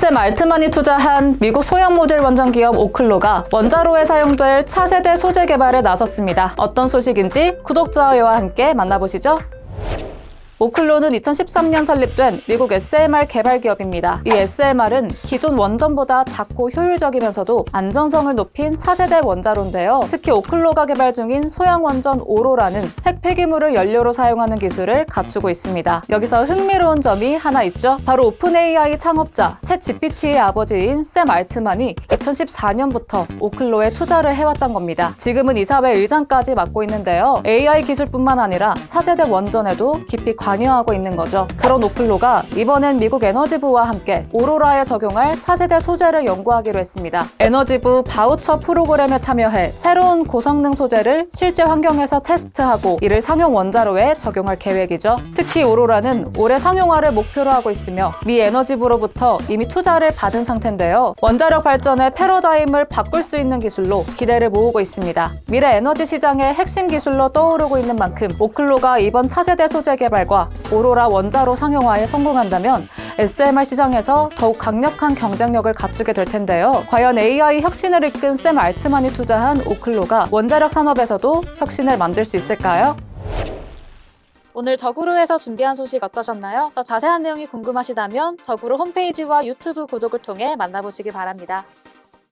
샘 알트만이 투자한 미국 소형 모듈 원전 기업 오클로가 원자로에 사용될 차세대 소재 개발에 나섰습니다. 어떤 소식인지 구독 자와 함께 만나보시죠. 오클로는 2013년 설립된 미국 SMR 개발 기업입니다. 이 SMR은 기존 원전보다 작고 효율적이면서도 안전성을 높인 차세대 원자로인데요. 특히 오클로가 개발 중인 소형 원전 오로라는 핵 폐기물을 연료로 사용하는 기술을 갖추고 있습니다. 여기서 흥미로운 점이 하나 있죠. 바로 오픈 AI 창업자 챗 GPT의 아버지인 샘 알트만이 2014년부터 오클로에 투자를 해왔던 겁니다. 지금은 이사회 의장까지 맡고 있는데요. AI 기술뿐만 아니라 차세대 원전에도 깊이 관 여하고 있는 거죠. 그런 오클로가 이번엔 미국 에너지부와 함께 오로라에 적용할 차세대 소재를 연구하기로 했습니다. 에너지부 바우처 프로그램에 참여해 새로운 고성능 소재를 실제 환경에서 테스트하고 이를 상용 원자로에 적용할 계획이죠. 특히 오로라는 올해 상용화를 목표로 하고 있으며 미 에너지부로부터 이미 투자를 받은 상태인데요. 원자력 발전의 패러다임을 바꿀 수 있는 기술로 기대를 모으고 있습니다. 미래 에너지 시장의 핵심 기술로 떠오르고 있는 만큼 오클로가 이번 차세대 소재 개발과 오로라 원자로 상용화에 성공한다면 SMR 시장에서 더욱 강력한 경쟁력을 갖추게 될 텐데요. 과연 AI 혁신을 이끈 샘 알트만이 투자한 오클로가 원자력 산업에서도 혁신을 만들 수 있을까요? 오늘 더구루에서 준비한 소식 어떠셨나요? 더 자세한 내용이 궁금하시다면 더구루 홈페이지와 유튜브 구독을 통해 만나보시기 바랍니다.